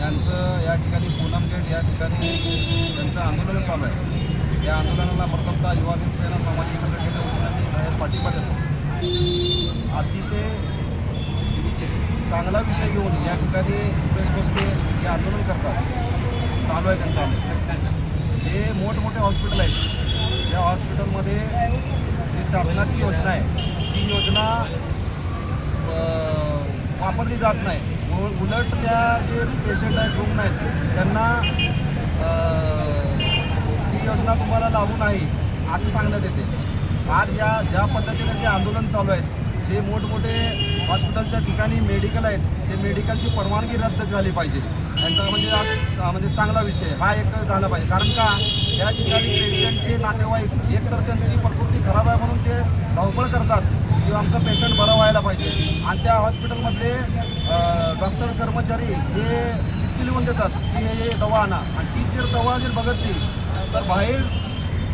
यांचं या ठिकाणी पूनम गेट या ठिकाणी त्यांचं आंदोलन चालू आहे. या आंदोलनाला प्रथमतः युवा सेना सामाजिक संघटनेच्या वतीने आम्ही पाठिंबा देतो अतिशय चांगला विषय घेऊन या ठिकाणी प्रेस बसले हे आंदोलन करतात. चालू आहे त्यांचं आंदोलन. जे मोठमोठे हॉस्पिटल आहेत या हॉस्पिटलमध्ये जी शासनाची योजना आहे ती योजना वापरली जात नाही. उलट त्या जे पेशंट आहेत रुग्ण आहेत त्यांना ही योजना तुम्हाला लागू नाही असं सांगण्यात येते. आज या ज्या पद्धतीने जे आंदोलन चालू आहेत जे मोठमोठे हॉस्पिटलच्या ठिकाणी मेडिकल आहेत ते मेडिकलची परवानगी रद्द झाली पाहिजे. त्यांचा म्हणजे आज म्हणजे चांगला विषय हा एक झाला पाहिजे. कारण का या ठिकाणी पेशंटचे नातेवाईक एकतर त्यांची प्रकृती खराब आहे म्हणून ते धावपळ करतात किंवा आमचा पेशंट बरा व्हायला पाहिजे. आणि त्या हॉस्पिटलमधले डॉक्टर कर्मचारी हे चिठ्ठी लिहून देतात की हे दवा आणा. आणि ती जर दवा जर बघतली तर बाहेर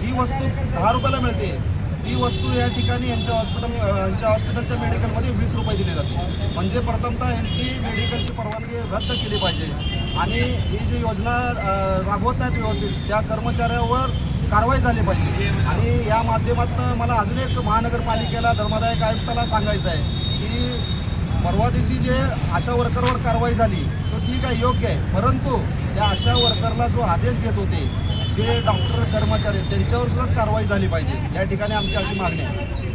जी वस्तू दहा रुपयाला मिळते ती वस्तू या ठिकाणी यांच्या हॉस्पिटल यांच्या हॉस्पिटलच्या मेडिकलमध्ये वीस रुपये दिले जाते. म्हणजे प्रथमतः यांची मेडिकलची परवानगी रद्द केली पाहिजे. आणि ही जी योजना राबवत नाहीत व्यवस्थित त्या कर्मचाऱ्यावर कारवाई झाली पाहिजे. आणि या माध्यमातून मला अजून एक महानगरपालिकेला धर्मादायक आयुक्ताला सांगायचं आहे. की परवा दिवशी जे आशा वर्करवर कारवाई झाली तो ठीक आहे योग्य आहे. परंतु त्या आशा वर्करला जो आदेश देत होते जे डॉक्टर कर्मचारी त्यांच्यावर सुद्धा कारवाई झाली पाहिजे. या ठिकाणी आमची अशी मागणी आहे.